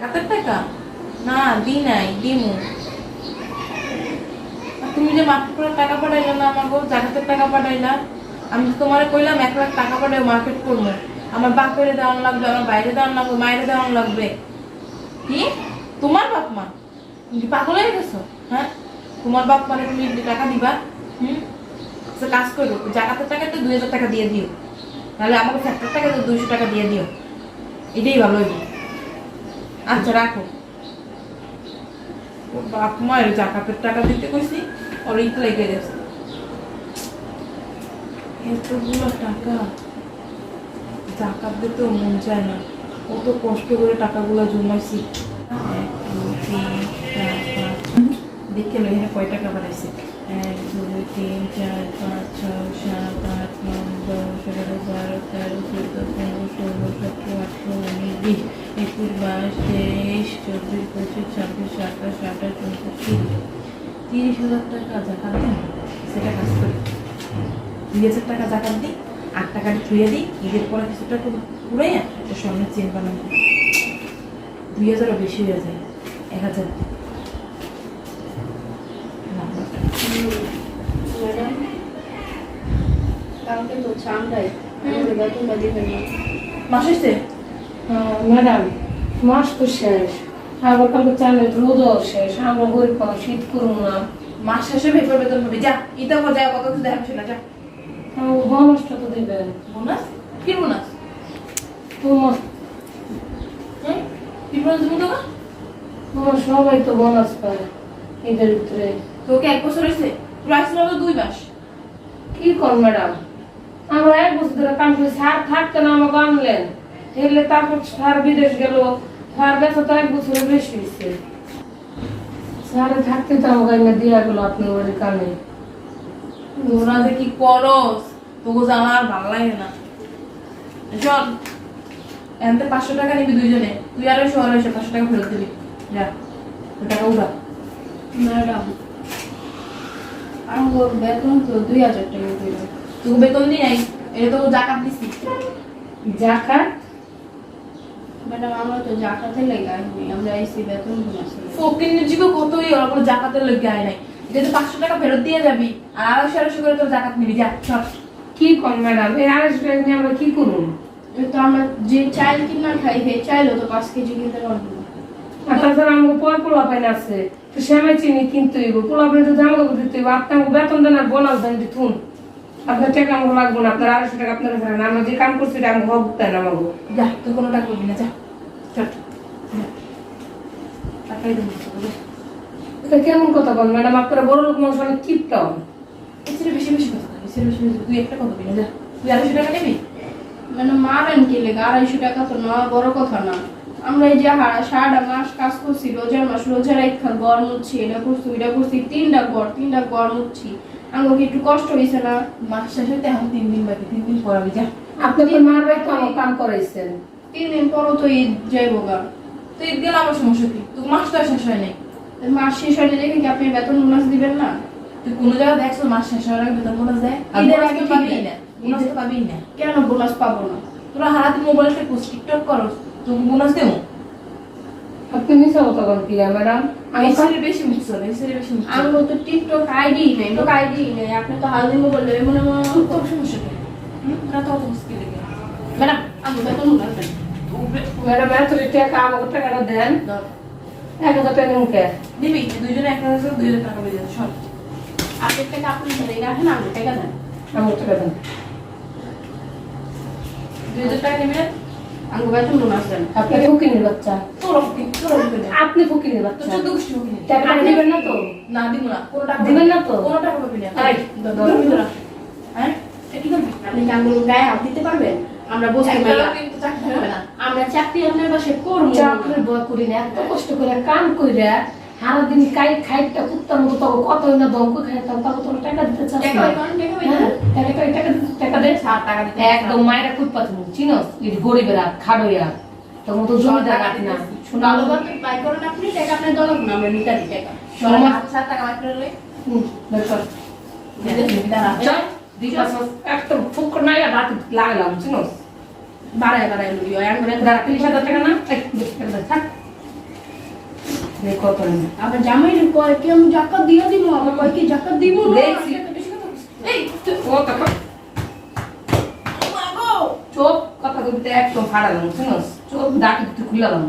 হাজার টাকা? না দি নাই দিমু। তুমি যে মার্কেট করে টাকা পাঠাইলে না আমার বউ জাকাতের টাকা পাঠাইলা? আমি তো তোমার কইলাম এক লাখ টাকা পাঠাই মার্কেট করব আমার বাপেরে দেওয়ান লাগবে আমার বাইরে দেওয়ান লাগবে মায়েরে দেওয়ান লাগবে। কি? তোমার বাপ মা? তুমি পাগল হয়ে গেছো? হ্যাঁ? তোমার বাপ মানে তুমি টাকা দিবা হুম? আচ্ছা, কাজ করো। জাকাতের টাকাতে দুই হাজার টাকা দিয়ে দিও। তাহলে আমাকে ফ্যাক্টর টাকা দুইশো টাকা দিয়ে দিও। এটাই ভালো হইব। আচ্ছা রাখো। ওর বাপ মায়ের জাকাতের টাকা দিতে কইছি ওর ইট লেগে গেছে। এতগুলো টাকা, জাকাত দিতেও মন চায় না। কত কষ্ট করে টাকাগুলো জমাইছি। দেখে এখানে কয় টাকা বাড়াইছে? এক, দুই, তিন, চার, পাঁচ, ছয়, সাত, আট, নয়, দশ, এগারো, বারো, তেরো, চোদ্দ, পনেরো, ষোলো, সতেরো, আঠেরো, উনিশ, বিশ, একুশ, বাইশ, তেইশ, চব্বিশ, পঁচিশ, ছাব্বিশ, সাতাশ, আঠাশ, উনত্রিশ, তিরিশ। তিরিশ হাজার টাকা জাকাত দেন। সেটা কাজ করি। দুই হাজার টাকা জাকাত দিই, আট টাকাটা ছুঁয়ে দিই, ঈদের পরে কিছু টাকা পুরাই একটা স্বর্ণের চেন বানাবো দুই। হাজারও বেশি হয়ে যায়, এক হাজার ম্যাডাম ম্যাডাম মাস শেষ আবার রোদও শেষ আমরা গরিব শীত মাস শেষে ভেপর বেতন যা ইতা দেখাচ্ছি না যা বোনাসটা তো দেবেন বোনাস কি বোনাস হ্যাঁ কি বোনাস সবাই তো বোনাস পায় ঈদের ভিতরে তোকে এক বছর হয়েছে তোর আসছিল তো দুই মাস। কি কর ম্যাডাম? আমরা এক বছর ধরে কাম করি সার থাকতে না আমাকে আনলেন? হেলে তারপর সার বিদেশ গেল সার বেচা তো এক বছরের বেশি হয়েছে। সারে থাকতে তো আমাকে এনে দিয়া গেল আপনার বাড়ির কানে। তোরা যে কি করস তোকে জানা আর ভালো লাগে না। চল এনতে পাঁচশো টাকা নিবি দুইজনে তুই আড়াইশো আড়াইশো পাঁচশো টাকা ফেরত দিবি। যা টাকা উঠা। ম্যাডাম আমার বেতন তো দুই হাজার টাকা দিল তোকে বেতন দিই নাই এটা তো জাকাত দিছি। জাকাত? ম্যাডাম আমরা তো জাকাতে লেগে আসবি আমরা এসি বেতন বোনাস ফকির নিজেকে কতই ওরা কোনো জাকাতের নাই। যেহেতু পাঁচশো টাকা ফেরত দিয়ে যাবি আর আড়াইশো আড়াইশো করে তোর জাকাত নিবি। যা সব কি কর ম্যাডাম? এই আড়াইশো টাকা নিয়ে আমরা কি করুন তো আমরা যে চাল কিনা খাই সেই চাইলেও তো পাঁচ কেজি কিনতে পারব আর তাছাড়া আমাকে পয় পোলা পাইন আছে। তো শ্যামে চিনি কিনতে হইব। পোলা পাইন তো কাপড় দিতে হইব আপনি আমাকে বেতন দেন আর বোনাস দেন দিতুন। আপনার টাকা আমাকে লাগবে না আপনার আড়াইশো টাকা আপনার আমরা যে কাম করছি এটা আমাকে হক দেন আমাকে। যা তুই কোনো টাকা করবি না যা। এটা কেমন কথা বল ম্যাডাম আপনারা বড় লোক মানুষ অনেক কিপটাও এর চেয়ে বেশি বেশি কথা তুই একটা কথা বলি না যা। তুই আড়াইশো টাকা নিবি? মানে মারেন কি লেগে? আড়াইশো টাকা তো নেওয়া বড় কথা না। আমরা এই যে হারা সারাটা মাস কাজ করছি রোজার মাস রোজার এক খাল গড় মুচ্ছি এটা করছি এটা করছি তিনটা গড় তিনটা গড় মুচ্ছি আমার কি একটু কষ্ট হয়েছে না? মাস শেষে তো এখন তিন দিন বাকি তিন দিন পড়াবি যা আপনি তো মার ভাই তো আমার কাম করাইছেন। তিন দিন পরও তো ঈদ যাইবো গা। তুই ঈদ গেলে আমার সমস্যা কি? তোর মাস তো শেষ হয় নাই। মাস শেষ হলে দেখে কি আপনি বেতন বোনাস দিবেন না? তুই কোনো জায়গায় দেখছ মাস শেষ হওয়ার আগে বেতন বোনাস দেয়? ঈদের আগে তো দেয়। না। বোনাস তো পাবিই না। কেন বোনাস পাবো না? তোরা হারাতে মোবাইলটা টিকটক করো তোকে বোনাস দেবো আপনি মিশা কথা বল কি ম্যাডাম? আমি ছেলে বেশি মিক্স হবে ছেলে বেশি মিক্স আমি তো টিকটক আইডি নেই লোক আইডি নেই আপনি তো হালদি মোবাইল মনে মনে তোর সমস্যা হুম তোরা তো অত মুশকিল লেগে ম্যাডাম আমি বেতন বোনাস দেন ম্যাডাম এত টাকা আমাকে টাকাটা দেন। এক হাজার টাকা মুখে দিবি দুইজনে এক হাজার দুই হাজার টাকা যাবে সব আপনার টাকা আপনি ধরে রাখেন আমি টাকা দেন। আমাকে টাকা দেন। দুই হাজার টাকা নেবে আপনি বাচ্চা। টাকা দিবেন না তো? না দিব না। কোনো টাকা দিবেন না তো? কোনো টাকা না। হ্যাঁ? আপনি আঙ্গুল গায়ে হাত দিতে পারবেন? আমরা বসে চাকরি হবে আমরা চাকরি আপনার বাসে করব চাকরি বয় করি না এত কষ্ট করে কাম কইরা সারাদিন কাই খাইটা কুত্তার মতো তবে কত না দমক খাইতাম তবে তোর টাকা দিতে চাস টাকা টাকা। হ্যাঁ? টাকা দে, সাত টাকা দিতে একদম মায়েরা খুব পাচ্ছ চিনস? এই গরিবেরা খাড়ইয়া তোর মতো জমিদার রাখি না। শোনা বাতো পাই করেন আপনি টাকা আপনার দরকার না আমরা মিটারি টাকা। সবাই সাত টাকা মাত্র লই। হুম দেখো একটা ফুকর নাই আর রাত লাগালাম চিনস? বাড়ায় বাড়ায় লই দাঁড়া তিরিশ হাজার টাকা না? থাক। আবার জামাই কয় কি আমি জাকাত দিয়ে দিব আবার কয় কি জাকাত দিব না? এই ও টাকা চোপ কথা কবিতা একদম ফাড়ালাম শুনোস? চোপ ডাকি তুই খুলালাম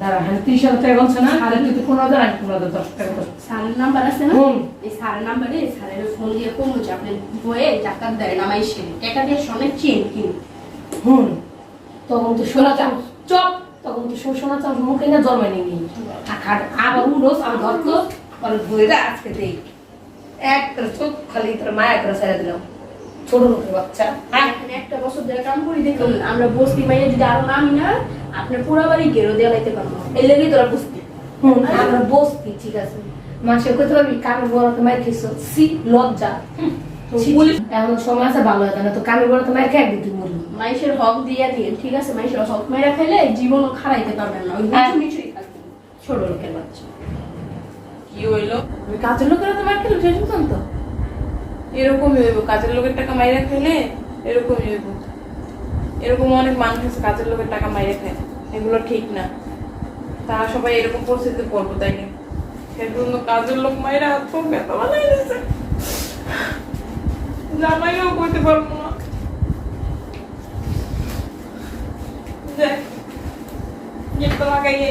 দাঁড়া হ্যাঁ তিরিশ হাজার টাকা বলছে না? আরে তুই পনেরো হাজার আমি পনেরো হাজার দশ টাকা বলছি। নাম্বার আছে না। এই স্যারের নাম্বারে স্যারের ফোন দিয়ে কমু যে আপনি বয়ে জাকাত দেয় নামাই সে টাকা দিয়ে সোনের চেন কিন। হুম তখন তো সোনা চাল চপ! তখন তো সোনা চাল মুখে না জন্মায় নি আবার উড়োস আর ধরতো পরে ধরে আজকে দেই। এক চোখ খালি তোর মায়া করে ছেড়ে দিলাম। ছোট লোকের বাচ্চা। হ্যাঁ? একটা বছর ধরে কাম করি দেখুন আমরা বস্তি মাইনে যদি আরও নামি না আপনার পুরো বাড়ি গেরো দিয়ে লাইতে পারব। এই লেগেই তোরা হুম। আমরা বসতি ঠিক আছে। মানুষের কইতে পারবি কামে বড় তো মায়ের সি লজ্জা। ছি, সময় আছে ভালো হয় না তো কামে বড় তো মায়ের খেয়ে একদিন তুই মরবি হক দিয়ে দিয়ে ঠিক আছে? মাইসের হক মেয়েরা খেলে জীবনও খারাইতে পারবেন না ওই। নিচু নিচুই থাকবেন ছোট লোকের বাচ্চা। কি হইল? কাজের লোকেরা তো মার খেলো শেষ পর্যন্ত এরকমই হইব কাজের লোকের টাকা মাইরা খেলে এরকমই হইব। এরকম অনেক মানুষ আছে কাজের লোকের টাকা মাইরা খেলে এগুলো ঠিক না। তারা সবাই এরকম পরিস্থিতিতে পড়ব তাই না? কাজের লোক মাইরা হাত পা ব্যথা বানাই দিয়েছে জামাইও করতে পারব না দেখ গেটটা লাগাইয়ে